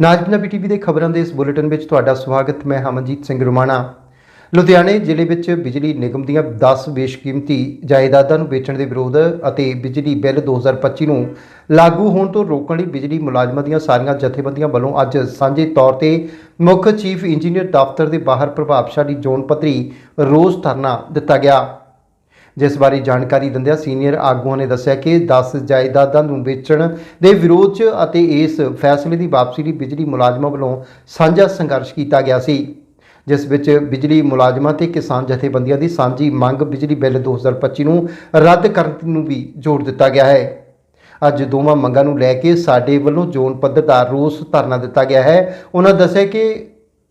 ਨਾਜ Punjabi TV ਦੇ ਖਬਰਾਂ ਦੇ ਇਸ ਬੁਲੇਟਿਨ ਵਿੱਚ ਤੁਹਾਡਾ ਸਵਾਗਤ, ਮੈਂ ਹਮਨਜੀਤ ਸਿੰਘ ਰੁਮਾਣਾ। ਲੁਧਿਆਣੇ ਜ਼ਿਲ੍ਹੇ ਵਿੱਚ ਬਿਜਲੀ ਨਿਗਮ ਦੀਆਂ 10 ਬੇਸ਼ਕੀਮਤੀ ਜਾਇਦਾਦਾਂ ਨੂੰ ਵੇਚਣ ਦੇ ਵਿਰੋਧ ਅਤੇ ਬਿਜਲੀ ਬਿੱਲ 2025 ਨੂੰ ਲਾਗੂ ਹੋਣ ਤੋਂ ਰੋਕਣ ਲਈ ਬਿਜਲੀ ਮੁਲਾਜ਼ਮਾਂ ਦੀਆਂ ਸਾਰੀਆਂ ਜਥੇਬੰਦੀਆਂ ਵੱਲੋਂ ਅੱਜ ਸਾਂਝੇ ਤੌਰ ਤੇ ਮੁੱਖ ਚੀਫ ਇੰਜੀਨੀਅਰ ਦਫ਼ਤਰ ਦੇ ਬਾਹਰ ਪ੍ਰਭਾਵਸ਼ਾਲੀ ਜ਼ੋਨ ਪੱਧਰੀ ਰੋਸ ਧਰਨਾ ਦਿੱਤਾ ਗਿਆ। ਜਿਸ ਬਾਰੇ ਜਾਣਕਾਰੀ ਦਿੰਦਿਆਂ ਸੀਨੀਅਰ ਆਗੂਆਂ ਨੇ ਦੱਸਿਆ ਕਿ 10 ਜਾਇਦਾਦਾਂ ਨੂੰ ਵੇਚਣ ਦੇ ਵਿਰੋਧ 'ਚ ਅਤੇ ਇਸ ਫੈਸਲੇ ਦੀ ਵਾਪਸੀ ਲਈ ਬਿਜਲੀ ਮੁਲਾਜ਼ਮਾਂ ਵੱਲੋਂ ਸਾਂਝਾ ਸੰਘਰਸ਼ ਕੀਤਾ ਗਿਆ ਸੀ, ਜਿਸ ਵਿੱਚ ਬਿਜਲੀ ਮੁਲਾਜ਼ਮਾਂ ਤੇ ਕਿਸਾਨ ਜਥੇਬੰਦੀਆਂ ਦੀ ਸਾਂਝੀ ਮੰਗ ਬਿਜਲੀ ਬਿੱਲ 2025 ਨੂੰ ਰੱਦ ਕਰਨ ਨੂੰ ਵੀ ਜੋੜ ਦਿੱਤਾ ਗਿਆ ਹੈ। ਅੱਜ ਦੋਵਾਂ ਮੰਗਾਂ ਨੂੰ ਲੈ ਕੇ ਸਾਡੇ ਵੱਲੋਂ ਜ਼ੋਨ ਪੱਧਰ ਦਾ ਰੋਸ ਧਰਨਾ ਦਿੱਤਾ ਗਿਆ ਹੈ। ਉਹਨਾਂ ਦੱਸਿਆ ਕਿ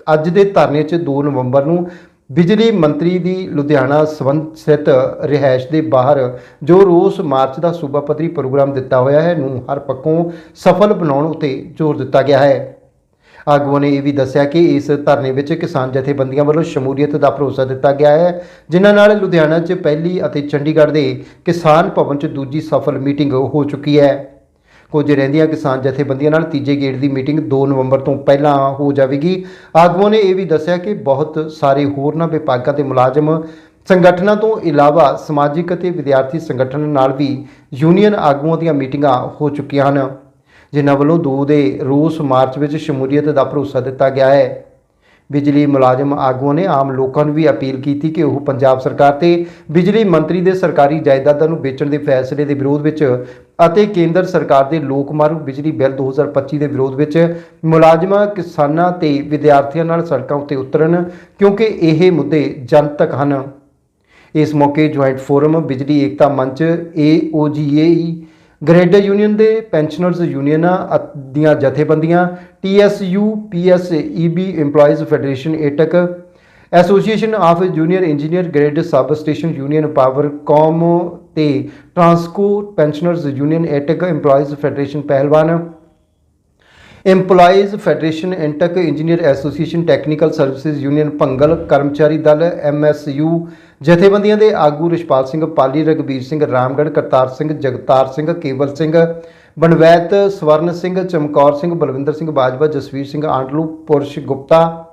ਅੱਜ ਦੇ ਧਰਨੇ 'ਚ 2 ਨਵੰਬਰ ਨੂੰ ਬਿਜਲੀ ਮੰਤਰੀ ਦੀ ਲੁਧਿਆਣਾ ਸੰਬੰਧ ਸਥਿਤ ਰਿਹਾਇਸ਼ ਦੇ ਬਾਹਰ ਜੋ ਰੋਸ ਮਾਰਚ ਦਾ ਸੂਬਾ ਪੱਧਰੀ ਪ੍ਰੋਗਰਾਮ ਦਿੱਤਾ ਹੋਇਆ ਹੈ, ਨੂੰ ਹਰ ਪੱਖੋਂ ਸਫਲ ਬਣਾਉਣ ਉਤੇ ਜ਼ੋਰ ਦਿੱਤਾ ਗਿਆ ਹੈ। ਆਗੂਆਂ ਨੇ ਇਹ ਵੀ ਦੱਸਿਆ ਕਿ ਇਸ ਧਰਨੇ ਵਿੱਚ ਕਿਸਾਨ ਜਥੇਬੰਦੀਆਂ ਵੱਲੋਂ ਸ਼ਮੂਲੀਅਤ ਦਾ ਭਰੋਸਾ ਦਿੱਤਾ ਗਿਆ ਹੈ, ਜਿਨ੍ਹਾਂ ਨਾਲ ਲੁਧਿਆਣਾ 'ਚ ਪਹਿਲੀ ਅਤੇ ਚੰਡੀਗੜ੍ਹ ਦੇ ਕਿਸਾਨ ਭਵਨ 'ਚ ਦੂਜੀ ਸਫਲ ਮੀਟਿੰਗ ਹੋ ਚੁੱਕੀ ਹੈ। ਕੁਝ ਰਹਿੰਦੀਆਂ ਕਿਸਾਨ ਜਥੇਬੰਦੀਆਂ ਨਾਲ ਤੀਜੇ ਗੇੜ ਦੀ ਮੀਟਿੰਗ 2 ਨਵੰਬਰ ਤੋਂ ਪਹਿਲਾਂ ਹੋ ਜਾਵੇਗੀ। ਆਗੂਆਂ ਨੇ ਇਹ ਵੀ ਦੱਸਿਆ ਕਿ ਬਹੁਤ ਸਾਰੇ ਹੋਰਨਾਂ ਵਿਭਾਗਾਂ ਦੇ ਮੁਲਾਜ਼ਮ ਸੰਗਠਨਾਂ ਤੋਂ ਇਲਾਵਾ ਸਮਾਜਿਕ ਅਤੇ ਵਿਦਿਆਰਥੀ ਸੰਗਠਨ ਨਾਲ ਵੀ ਯੂਨੀਅਨ ਆਗੂਆਂ ਦੀਆਂ ਮੀਟਿੰਗਾਂ ਹੋ ਚੁੱਕੀਆਂ ਹਨ, ਜਿਨ੍ਹਾਂ ਵੱਲੋਂ ਦੋ ਦੇ ਰੋਸ ਮਾਰਚ ਵਿੱਚ ਸ਼ਮੂਲੀਅਤ ਦਾ ਭਰੋਸਾ ਦਿੱਤਾ ਗਿਆ ਹੈ। ਬਿਜਲੀ ਮੁਲਾਜ਼ਮ ਆਗੂਆਂ ਨੇ ਆਮ ਲੋਕਾਂ ਨੂੰ ਵੀ ਅਪੀਲ ਕੀਤੀ ਕਿ ਉਹ ਪੰਜਾਬ ਸਰਕਾਰ ਤੇ ਬਿਜਲੀ ਮੰਤਰੀ ਦੇ ਸਰਕਾਰੀ ਜਾਇਦਾਦਾਂ ਨੂੰ ਵੇਚਣ ਦੇ ਫੈਸਲੇ ਦੇ ਵਿਰੋਧ ਵਿੱਚ ਅਤੇ ਕੇਂਦਰ ਸਰਕਾਰ ਦੇ ਲੋਕ ਮਾਰੂ ਬਿਜਲੀ ਬਿੱਲ 2025 ਦੇ ਵਿਰੋਧ ਵਿੱਚ ਮੁਲਾਜ਼ਮਾਂ, ਕਿਸਾਨਾਂ ਤੇ ਵਿਦਿਆਰਥੀਆਂ ਨਾਲ ਸੜਕਾਂ ਉੱਤੇ ਉਤਰਨ ਕਿਉਂਕਿ ਇਹ ਮੁੱਦੇ ਜਨਤਕ ਹਨ। ਇਸ ਮੌਕੇ ਜੁਆਇੰਟ ਫੋਰਮ ਬਿਜਲੀ ਏਕਤਾ ਮੰਚ ਏਓਜੀਏਈ ਗ੍ਰੇਡ ਯੂਨੀਅਨ ਦੇ ਪੈਨਸ਼ਨਰਜ਼ ਯੂਨੀਅਨਾਂ ਦੀਆਂ ਜਥੇਬੰਦੀਆਂ TSU PSEB EMPLOYEES federation AITUC association of junior engineer grade sub station union Powercom ਤੇ Transco pensioners union AITUC EMPLOYEES federation ਪਹਿਲਵਾਨ EMPLOYEES federation INTUC engineer association technical services union Bhangal ਕਰਮਚਾਰੀ ਦਲ MSU ਜਥੇਬੰਦੀਆਂ ਦੇ ਆਗੂ ਰਿਸ਼ਪਾਲ ਸਿੰਘ ਪਾਲੀ ਰਗਵੀਰ ਸਿੰਘ ਰਾਮਗੜ੍ਹ, ਕਰਤਾਰ ਸਿੰਘ, ਜਗਤਾਰ ਸਿੰਘ, ਕੇਵਲ ਸਿੰਘ, ਬਨਵੈਤ ਸਵਰਨ ਸਿੰਘ, ਚਮਕੌਰ ਸਿੰਘ, ਬਲਵਿੰਦਰ ਸਿੰਘ ਬਾਜਵਾ, ਜਸਵੀਰ ਸਿੰਘ ਆਂਡਲੂ, ਪੁਰਸ਼ ਗੁਪਤਾ,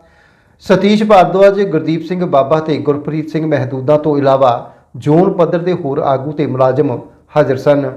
ਸਤੀਸ਼ ਭਾਰਦਵਾਜ, ਗੁਰਦੀਪ ਸਿੰਘ ਬਾਬਾ ਤੇ ਗੁਰਪ੍ਰੀਤ ਸਿੰਘ ਮਹਿਦੂਦਾ ਤੋਂ ਇਲਾਵਾ ਜ਼ੋਨ ਪੱਧਰ ਦੇ ਹੋਰ ਆਗੂ ਤੇ ਮੁਲਾਜ਼ਮ ਹਾਜ਼ਰ ਸਨ।